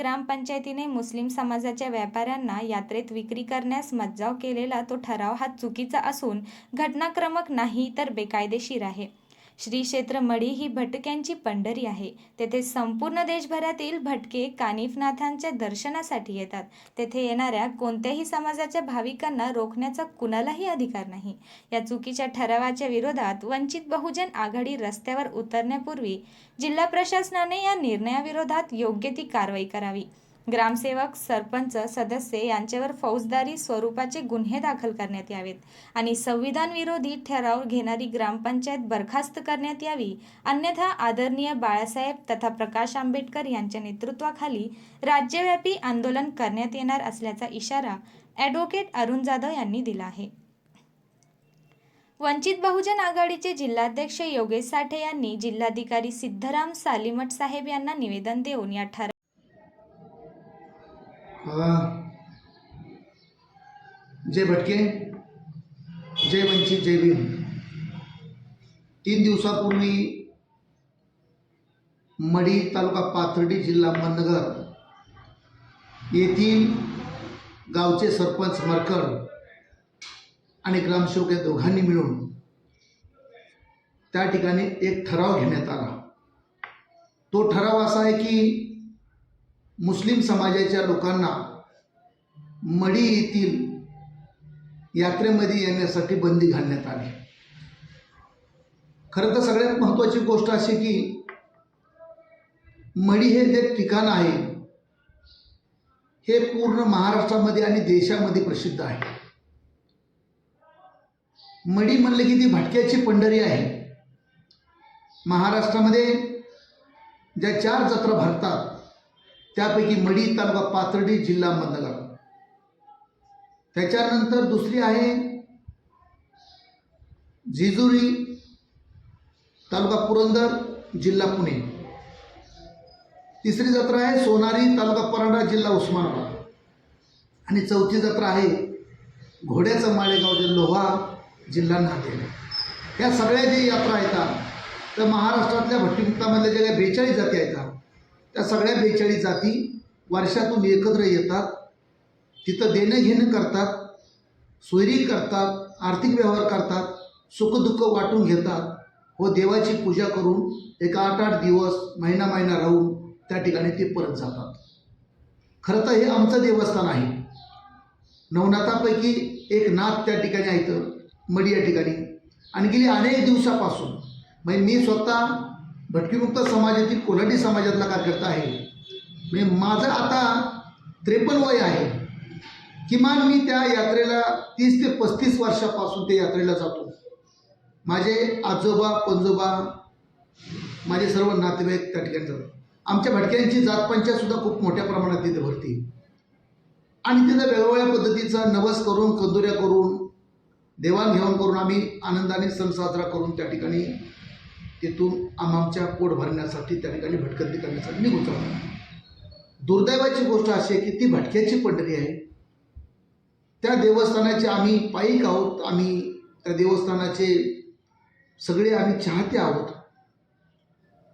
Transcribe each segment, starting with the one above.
ग्रामपंचायतीने मुस्लिम समाजाच्या व्यापाऱ्यांना यात्रेत विक्री करण्यास मज्जाव केलेला तो ठराव हा चुकीचा असून घटनाक्रमक नाही तर बेकायदेशीर आहे. श्री क्षेत्र मढी ही भटक्यांची पंढरी आहे. तेथे संपूर्ण देशभरातील भटके कानिफनाथांच्या दर्शनासाठी येतात. तेथे येणाऱ्या कोणत्याही समाजाच्या भाविकांना रोखण्याचा कुणालाही अधिकार नाही. या चुकीच्या ठरावाच्या विरोधात वंचित बहुजन आघाडी रस्त्यावर उतरण्यापूर्वी जिल्हा प्रशासनाने या निर्णयाविरोधात योग्य ती कारवाई करावी. ग्रामसेवक सरपंच सदस्य यांच्यावर फौजदारी स्वरूपाचे गुन्हे दाखल करण्यात यावेत आणि संविधान विरोधी ठराव घेणारी ग्रामपंचायत बरखास्त करण्यात यावी अन्यथा आदरणीय बाळासाहेब तथा प्रकाश आंबेडकर यांच्या नेतृत्वाखाली राज्यव्यापी आंदोलन करण्यात येणार असल्याचा इशारा ॲडव्होकेट अरुण जाधव यांनी दिला आहे. वंचित बहुजन आघाडीचे जिल्हाध्यक्ष योगेश साठे यांनी जिल्हाधिकारी सिद्धराम सालीमठ साहेब यांना निवेदन देऊन या ठराव जय भटके जय वंचित जय भीम. तीन दिवसापूर्वी मडी तालुका पाथर्डी जिल्हा अहमदनगर येथील गावचे सरपंच मरकर आणि ग्रामसेवक या दोघांनी मिळून त्या ठिकाणी एक ठराव घेण्यात आला. तो ठराव असा आहे की मुस्लिम समाजाच्या लोकांना मडी येथील यात्रेमध्ये येण्यासाठी बंदी घालण्यात आली. खरं तर सगळ्यात महत्त्वाची गोष्ट अशी की मडी हे जे ठिकाण आहे हे पूर्ण महाराष्ट्रामध्ये आणि देशामध्ये प्रसिद्ध आहे. मडी म्हणलं की ती भटक्याची पंढरी आहे. महाराष्ट्रामध्ये ज्या चार जत्रा भरतात त्यापैकी मडी तालुका पाथर्डी जिल्हा अहमदनगर त्याच्यानंतर दुसरी आहे जिजुरी तालुका पुरंदर जिल्हा पुणे. तिसरी जत्रा आहे सोनारी तालुका परांडा जिल्हा उस्मानाबाद. आणि चौथी जत्रा आहे घोड्याचं माळेगाव जे लोहा जिल्हा नांदेड. या सगळ्या जे यात्रा येतात तर महाराष्ट्रातल्या भट्टीमुक्तामधल्या ज्या काही बेचाळीस जाती येतात त्या सगळ्या बेचाळीस जाती वर्षातून एकत्र येतात. तिथं देणं घेणं करतात सोयरी करतात आर्थिक व्यवहार करतात सुखदुःख वाटून घेतात. व देवाची पूजा करून एक आठ आठ दिवस महिना महिना राहून त्या ठिकाणी ते परत जातात. खरं तर हे आमचं देवस्थान आहे. नवनाथापैकी एक नाथ त्या ठिकाणी आहेत मडी या ठिकाणी. आणि गेली अनेक दिवसापासून. म्हणजे मी स्वतः भटकीमुक्त समाजातील कोल्हाटी समाजातला कार्यकर्ता आहे. म्हणजे माझं आता त्रेपन्न वय आहे. किमान मी त्या यात्रेला तीस ते पस्तीस वर्षापासून त्या यात्रेला जातो. माझे आजोबा पंजोबा माझे सर्व नातेवाईक त्या ठिकाणी जातात. आमच्या भटक्यांची जातपंचायतसुद्धा खूप मोठ्या प्रमाणात तिथे भरती. आणि तिथं वेगवेगळ्या पद्धतीचा नवस करून कंदुऱ्या करून देवाणघेवाण करून आम्ही आनंदाने सण साजरा करून त्या ठिकाणी तिथून आमच्या पोट भरण्यासाठी त्या ठिकाणी भटकंती करण्यासाठी निघून जातो दुर्दैवाची गोष्ट अशी आहे की ती भटक्याची पंढरी आहे. त्या देवस्थानाचे आम्ही पायिक आहोत आम्ही त्या देवस्थानाचे सगळे आम्ही चाहते आहोत.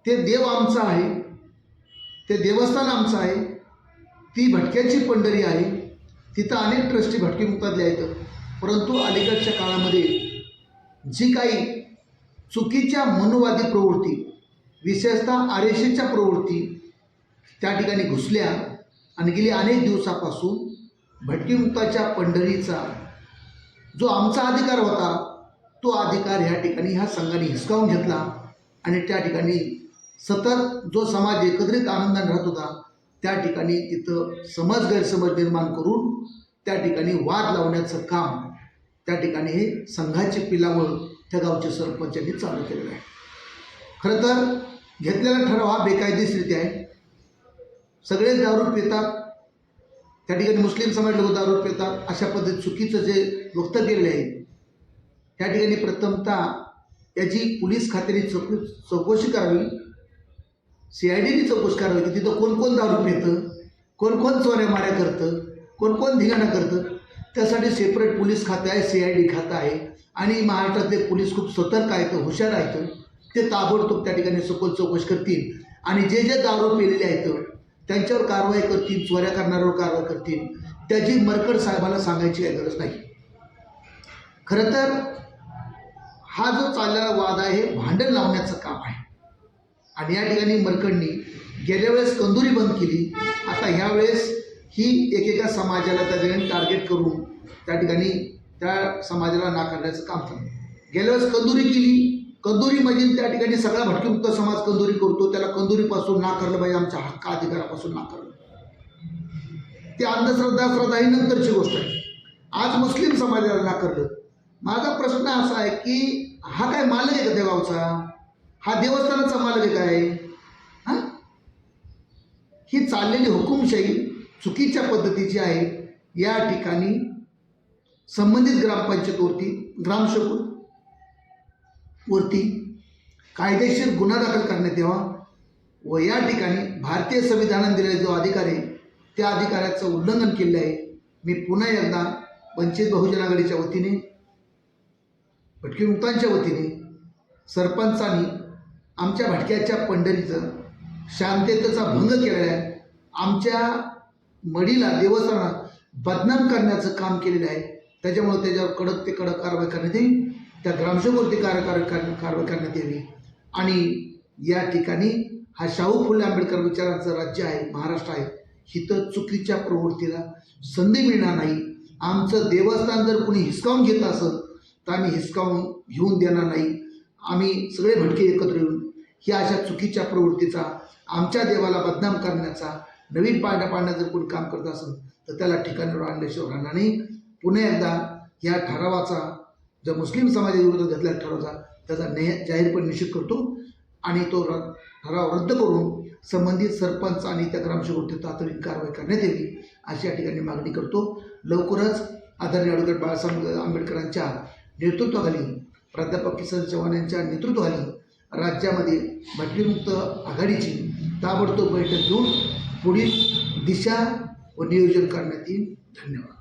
ते देव आमचं आहे ते देवस्थान आमचं आहे ती भटक्याची पंढरी आहे. तिथं अनेक ट्रस्टी भटकीमुक्तातले आहेत परंतु अलीकडच्या काळामध्ये जी काही चुकीच्या मनुवादी प्रवृत्ती विशेषतः आरेषेच्या प्रवृत्ती त्या ठिकाणी घुसल्या आणि गेली अनेक दिवसापासून भटकीमुक्ताच्या पंढरीचा जो आमचा अधिकार होता तो अधिकार ह्या ठिकाणी ह्या संघाने हिसकावून घेतला आणि त्या ठिकाणी सतत जो समाज एकत्रित आनंदाने राहत होता त्या ठिकाणी तिथं समज गैरसमज निर्माण करून त्या ठिकाणी वाद लावण्याचं काम त्या ठिकाणी हे संघाचे पिलावळ त्या गावचे सरपंचांनी चालू केलेलं आहे. खरं तर घेतलेला ठराव हा बेकायदेशीरित्या आहे. सगळेच दारू पितात. त्या ठिकाणी मुस्लिम समाज लोक दारू पितात. अशा पद्धती चुकीचं जे वक्तव्य केलेलं आहे त्या ठिकाणी प्रथमतः याची पोलीस खात्याने चौक चौकशी करावी. सी आय डीने चौकशी करावी की तिथं कोण कोण दारू पितं कोण कोण चोऱ्या माऱ्या करतं कोण कोण धिंगाणा करतं. त्यासाठी सेपरेट पोलीस खातं आहे सी आय डी खातं आहे. आणि महाराष्ट्रातले पोलीस खूप सतर्क आहेत हुशार आहेत. ते ताबडतोब त्या ठिकाणी सखोल चौकशी करतील. आणि जे जे दारू पेलेले आहेत त्यांच्यावर कारवाई करतील चोऱ्या करणाऱ्यावर कारवाई करतील. त्याची मरकड साहेबाला सांगायची काही गरज नाही. खरं तर हा जो चाललेला वाद आहे भांडण लावण्याचं काम आहे. आणि या ठिकाणी मरकडनी गेल्या वेळेस कंदुरी बंद केली. आता ह्यावेळेस ही एकेका समाजाला त्या ठिकाणी टार्गेट करून त्या ठिकाणी त्या समाजाला नाकारण्याचं काम केलं. गेल्या वेळेस कंदुरी केली. कंदुरी म्हणजे त्या ठिकाणी सगळा भटकीमुक्त समाज कंदुरी करतो. त्याला कंदुरीपासून नाकारलं पाहिजे. आमच्या हक्क अधिकारापासून नाकारलं ते अंधश्रद्धा श्रद्धा ही नंतरची गोष्ट आहे. आज मुस्लिम समाजाला नाकारलं माझा प्रश्न असा आहे की हा काय मालक आहे का त्या गावचा? हा देवस्थानाचा मालक आहे काय हां? ही चाललेली हुकुमशाही चुकीच्या पद्धतीची आहे. या ठिकाणी संबंधित ग्रामपंचायतवरती ग्रामसेवक वरती कायदेशीर गुन्हा दाखल करण्यात यावा व या ठिकाणी भारतीय संविधानाने दिलेला जो अधिकार आहे त्या अधिकाराचं उल्लंघन केलं आहे. मी पुन्हा एकदा वंचित बहुजन आघाडीच्या वतीने भटकीमुक्तांच्या वतीने सरपंचांनी आमच्या भटक्याच्या पंढरीचं शांततेचा भंग केलेला आहे. आमच्या मडीला देवस्थानात बदनाम करण्याचं काम केलेलं आहे. त्याच्यामुळे त्याच्यावर कडक ते कडक कारवाई करण्यात येईल. त्या ग्रामसेवकवरती कार कारवाई करण्यात यावी. आणि या ठिकाणी हा शाहू फुले आंबेडकर विचारांचं राज्य आहे महाराष्ट्र आहे. हिथं चुकीच्या प्रवृत्तीला संधी मिळणार नाही. आमचं देवस्थान जर कुणी हिसकावून घेत असेल तर आम्ही हिसकावून घेऊन देणार नाही. आम्ही सगळे भटके एकत्र येऊन ही अशा चुकीच्या प्रवृत्तीचा आमच्या देवाला बदनाम करण्याचा नवीन पाळण्या पाळण्याचं जर कोणी काम करत असेल तर त्याला ठिकाणावर आणल्याशिवाय राहणार नाही. पुन्हा एकदा या ठरावाचा जो मुस्लिम समाजाविरुद्ध घेतलेल्या ठरावाचा त्याचा ने जाहीरपणे निषेध करतो आणि तो र ठराव रद्द करून संबंधित सरपंच आणि त्या ग्रामसेवकवरती तातडीने कारवाई करण्यात यावी अशी या ठिकाणी मागणी करतो. लवकरच आदरणीय ॲडव्होकेट बाळासाहेब आंबेडकरांच्या नेतृत्वाखाली प्राध्यापक किसन चव्हाण यांच्या नेतृत्वाखाली राज्यामध्ये भटलीमुक्त आघाडीची ताबडतोब बैठक घेऊन पुढील दिशा व नियोजन करण्यात येईल. धन्यवाद.